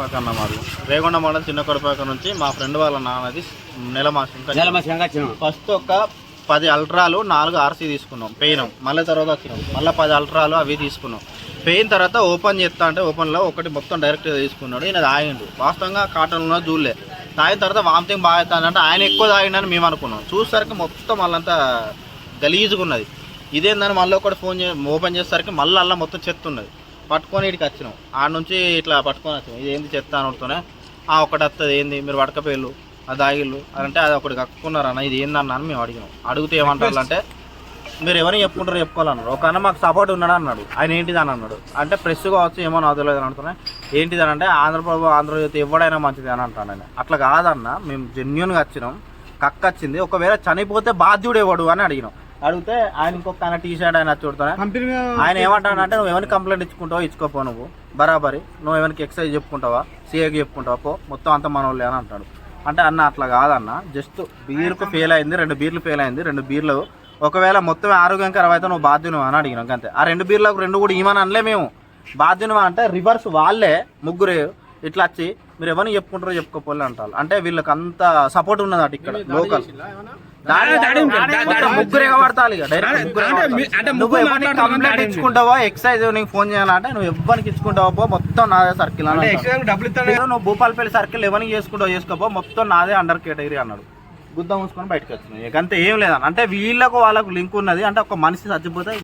కొడపాక అన్న మాది రేగొండ మండలం చిన్న కొడపాక నుంచి మా ఫ్రెండ్ వాళ్ళ నాన్నది నెల మాసం నెల మాసంగా వచ్చినాం ఫస్ట్ ఒక పది అల్ట్రాలు నాలుగు ఆర్సీ తీసుకున్నాం పెయినాం. మళ్ళీ తర్వాత వచ్చినాం. మళ్ళీ పది అల్ట్రాలు అవి తీసుకున్నాం. పెయిన్ తర్వాత ఓపెన్ చేస్తా అంటే ఓపెన్లో ఒకటి మొత్తం డైరెక్ట్ తీసుకున్నాడు. ఈయన తాగిండు వాస్తవంగా కాటన్ ఉన్న జూలే తాగిన తర్వాత వామిటింగ్ బాగా అవుతుందంటే ఆయన ఎక్కువ తాగిండని మేము అనుకున్నాం. చూసేసరికి మొత్తం వాళ్ళంతా గలీజుగా ఉన్నది. ఇదేందని మళ్ళీ ఒకటి ఫోన్ చే ఓపెన్ చేసేసరికి మళ్ళీ అలా మొత్తం చెత్త ఉన్నది. పట్టుకొని ఇక్కడికి వచ్చినాం. ఆడ నుంచి ఇట్లా పట్టుకొని వచ్చినాం. ఇది ఏంది చెత్త అని ఆ ఒకటి వస్తుంది ఏంది? మీరు పడకపోయిళ్ళు అది ఆగిళ్ళు అంటే అది ఒకటి కక్కున్నారన్న ఇది ఏందన్న అని మేము అడిగినాం. అడిగితే ఏమంటారు అంటే మీరు ఎవరిని చెప్పుకుంటారో చెప్పుకోవాలన్నారు. ఒక అన్న మాకు సపోర్ట్ ఉన్నాడు అన్నాడు. ఆయన ఏంటిది అని అన్నాడు. అంటే ప్రెస్ కావచ్చు ఏమో నాకు తెలియదు అని అంటున్నా ఏంటిది అని అంటే ఆంధ్రప్రభు ఆంధ్రజ్యోతి ఎవడైనా మంచిది అని అంటాను ఆయన. అట్లా కాదన్న మేము జెన్యున్గా వచ్చినాం. కక్క వచ్చింది ఒకవేళ చనిపోతే బాధ్యుడు ఎవడు అని అడిగినాం. అడిగితే ఆయన ఇంకొక ఆయన టీ షర్ట్ ఆయన చూడుతానే ఆయన ఏమంటాడంటే నువ్వు ఎవరికి కంప్లైంట్ ఇచ్చుకుంటావో ఇచ్చుకోపో నువ్వు. బరాబరి. నువ్వు ఎవరికి ఎక్సైజ్ చెప్పుకుంటావా? సీఏకి చెప్పుకుంటావా? పో. మొత్తం అంత మనోళ్ళే అని అంటాడు. అంటే అన్న అట్లా కాదన్న. జస్ట్ బీర్కు ఫెయిల్ అయింది రెండు బీర్లు ఫెయిల్ అయింది రెండు బీర్లు. ఒకవేళ మొత్తం ఆరోగ్యకరం అయితే నువ్వు బాధ్యును అని అడిగినాం అంతే. ఆ రెండు బీర్లకు రెండు కూడా ఈమని అనలే మేము. బాధ్యును అంటే రివర్స్ వాళ్ళే ముగ్గురు. ఇట్లా వచ్చి మీరు ఎవరిని చెప్పుకుంటారో చెప్పుకోపోలే అంటారు. అంటే వీళ్ళకి అంత సపోర్ట్ ఉన్నది అటు ఇక్కడ లోకల్. ముగ్గురు కంప్లైంట్. ఇచ్చుకుంటావో? ఎక్సైజ్ నీకు ఫోన్ చేయాలంటే నువ్వు ఎవరికి ఇచ్చుకుంటావో? పో, మొత్తం నాదే సర్కిల్ నువ్వు భూపాలపల్లి సర్కిల్ ఎవరికి చేసుకుంటావు చేసుకోపో మొత్తం నాదే అండర్ కేటగిరీ అన్నాడు. గుద్ద మూసుకొని బయటకు వచ్చినాయి. అంతే ఏం లేదన్న. అంటే వీళ్ళకు వాళ్ళకు లింక్ ఉన్నది. అంటే ఒక మనిషి చచ్చిపోతే